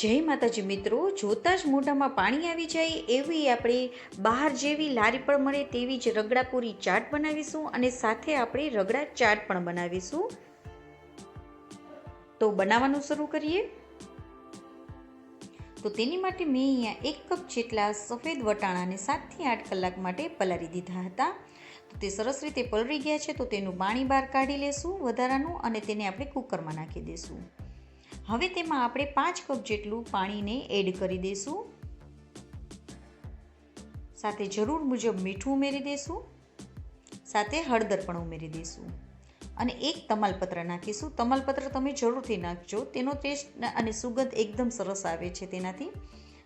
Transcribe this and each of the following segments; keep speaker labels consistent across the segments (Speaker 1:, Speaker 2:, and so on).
Speaker 1: જય માતાજી મિત્રો, જોતાં જ મોઢામાં પાણી આવી જાય એવી આપણે બહાર જેવી લારી પર મળે તેવી જ રગડાપૂરી ચાટ બનાવીશું અને સાથે આપણે રગડા ચાટ પણ બનાવીશું. તો બનાવવાનું શરૂ કરીએ. તો તેની માટે મેં અહીંયા એક કપ જેટલા સફેદ વટાણાને સાતથી આઠ કલાક માટે પલાળી દીધા હતા. તો તે સરસ રીતે પલળી ગયા છે, તો તેનું પાણી બહાર કાઢી લેશું વધારાનું અને તેને આપણે કુકરમાં નાખી દઈશું હવે તેમાં આપણે પાંચ કપ જેટલું પાણીને એડ કરી દઈશું સાથે જરૂર મુજબ મીઠું ઉમેરી દઈશું સાથે હળદર પણ ઉમેરી દઈશું અને એક તમાલપત્ર નાખીશું. તમાલપત્ર તમે જરૂરથી નાખજો. તેનો ટેસ્ટ અને સુગંધ એકદમ સરસ આવે છે તેનાથી.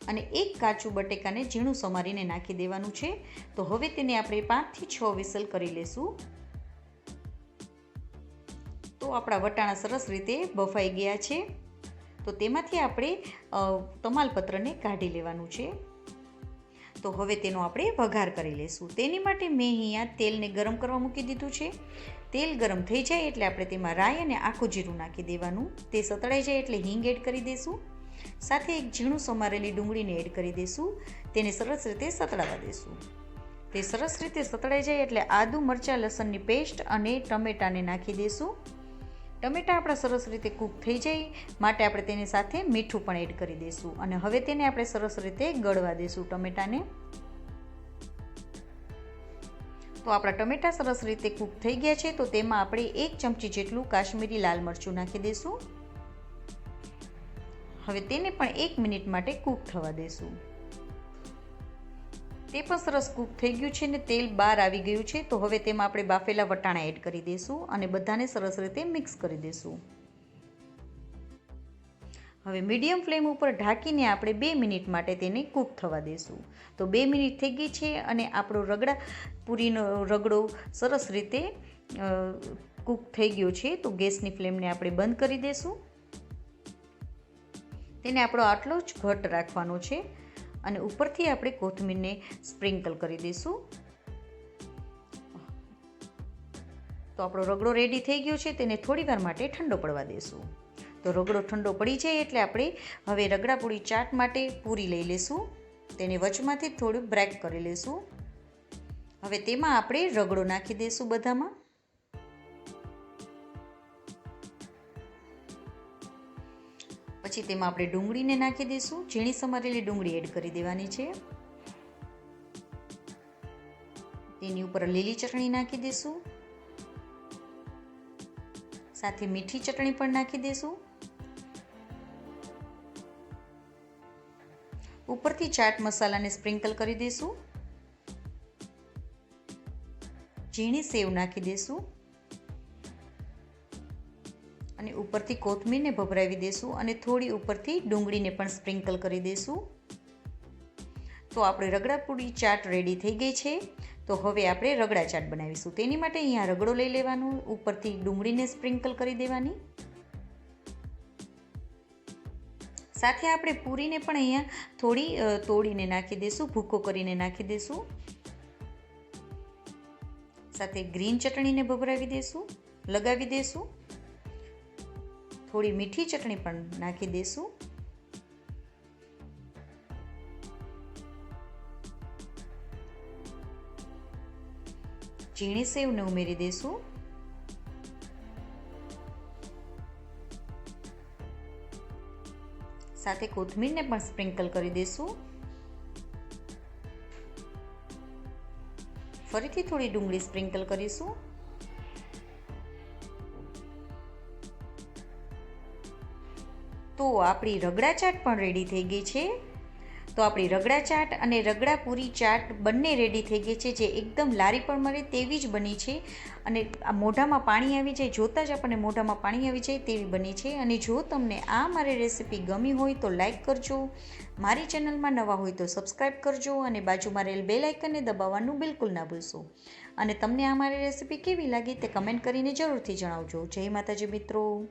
Speaker 1: અને એક કાચું બટેકાને ઝીણું સમારીને નાખી દેવાનું છે. તો હવે તેને આપણે પાંચથી છ વિસલ કરી લેશું. તો આપણા વટાણા સરસ રીતે બફાઈ ગયા છે. તો તેમાંથી આપણે તમાલપત્રને કાઢી લેવાનું છે. તો હવે તેનો આપણે વઘાર કરી લઈશું તેની માટે મેં અહીંયા તેલને ગરમ કરવા મૂકી દીધું છે. તેલ ગરમ થઈ જાય એટલે આપણે તેમાં રાઈ અને આખું જીરું નાખી દેવાનું. તે સતળાઈ જાય એટલે હિંગ એડ કરી દઈશું સાથે એક ઝીણું સમારેલી ડુંગળીને એડ કરી દઈશું તેને સરસ રીતે સતળાવા દઈશું તે સરસ રીતે સતળાઈ જાય એટલે આદુ, મરચાં, લસણની પેસ્ટ અને ટમેટાને નાખી દઈશું ટમેટા આપણા સરસ રીતે કૂક થઈ જાય, માટે આપણે તેની સાથે મીઠું પણ એડ કરી દઈશું. અને હવે તેને આપણે સરસ રીતે ગળવા દઈશું ટમેટાને. તો આપણા ટમેટા સરસ રીતે કૂક થઈ ગયા છે, તો તેમાં આપણે એક ચમચી જેટલું કાશ્મીરી લાલ મરચું નાખી દઈશું. હવે તેને પણ એક મિનિટ માટે કૂક થવા દઈશું. તે પણ સરસ કૂક થઈ ગયું છે ને તેલ બહાર આવી ગયું છે, તો હવે તેમાં આપણે બાફેલા વટાણા એડ કરી દઈશું અને બધાને સરસ રીતે મિક્સ કરી દઈશું. હવે મીડિયમ ફ્લેમ ઉપર ઢાંકીને આપણે બે મિનિટ માટે તેને કૂક થવા દઈશું. તો બે મિનિટ થઈ ગઈ છે અને આપણો રગડા, પૂરીનો રગડો સરસ રીતે કૂક થઈ ગયો છે, તો ગેસની ફ્લેમને આપણે બંધ કરી દઈશું. તેને આપણો આટલો જ ઘટ રાખવાનો છે. અને ઉપરથી આપણે કોથમીરને સ્પ્રિંકલ કરી દઈશું. તો આપણો રગડો રેડી થઈ ગયો છે, તેને થોડીવાર માટે ઠંડો પડવા દઈશું. તો રગડો ઠંડો પડી જાય એટલે આપણે હવે રગડાપૂરી ચાટ માટે પૂરી લઈ લઈશું. તેને વચમાંથી થોડું બ્રેક કરી લઈશું. હવે તેમાં આપણે રગડો નાખી દઈશું બધામાં. પછી તેમાં આપણે ડુંગળીને નાખી દઈશું. ઝીણી સમારેલી ડુંગળી એડ કરી દેવાની છે. તેની ઉપર લીલી ચટણી નાખી દઈશું. સાથે મીઠી ચટણી પણ નાખી દઈશું. ઉપરથી ચાટ મસાલાને સ્પ્રિંકલ કરી દઈશું. ઝીણી સેવ નાખી દઈશું. અને ઉપરથી કોથમીરને ભભરાવી દઈશું અને થોડી ઉપરથી ડુંગળીને પણ સ્પ્રિંકલ કરી દઈશું તો આપણે રગડાપૂરી ચાટ રેડી થઈ ગઈ છે. તો હવે આપણે રગડા ચાટ બનાવીશું. તેની માટે અહીંયા રગડો લઈ લેવાનું, ઉપરથી ડુંગળીને સ્પ્રિંકલ કરી દેવાની. સાથે આપણે પૂરીને પણ અહીંયા થોડી તોડીને નાખી દઈશું ભૂકો કરીને નાખી દઈશું સાથે ગ્રીન ચટણીને ભભરાવી દઈશું લગાવી દઈશું થોડી મીઠી ચટણી પણ નાખી દઈશું ઝીણી સેવને ઉમેરી દઈશું સાથે કોથમીરને પણ સ્પ્રિંકલ કરી દઈશું ફરીથી થોડી ડુંગળી સ્પ્રિંકલ કરીશું. તો આપણી રગડા ચાટ પણ રેડી થઈ ગઈ છે. તો આપણી રગડા ચાટ અને રગડા પૂરી ચાટ બંને રેડી થઈ ગઈ છે, જે એકદમ લારી પણ મળે તેવી જ બની છે. અને આ મોઢામાં પાણી આવી જાય, જોતાં જ આપણને મોઢામાં પાણી આવી જાય તેવી બની છે. અને જો તમને આ મારી રેસીપી ગમી હોય તો લાઈક કરજો. મારી ચેનલમાં નવા હોય તો સબસ્ક્રાઈબ કરજો અને બાજુમાં રહેલ બે લાઇકનને દબાવવાનું બિલકુલ ના ભૂલશો. અને તમને આ મારી રેસીપી કેવી લાગી તે કમેન્ટ કરીને જરૂરથી જણાવજો. જય માતાજી મિત્રો.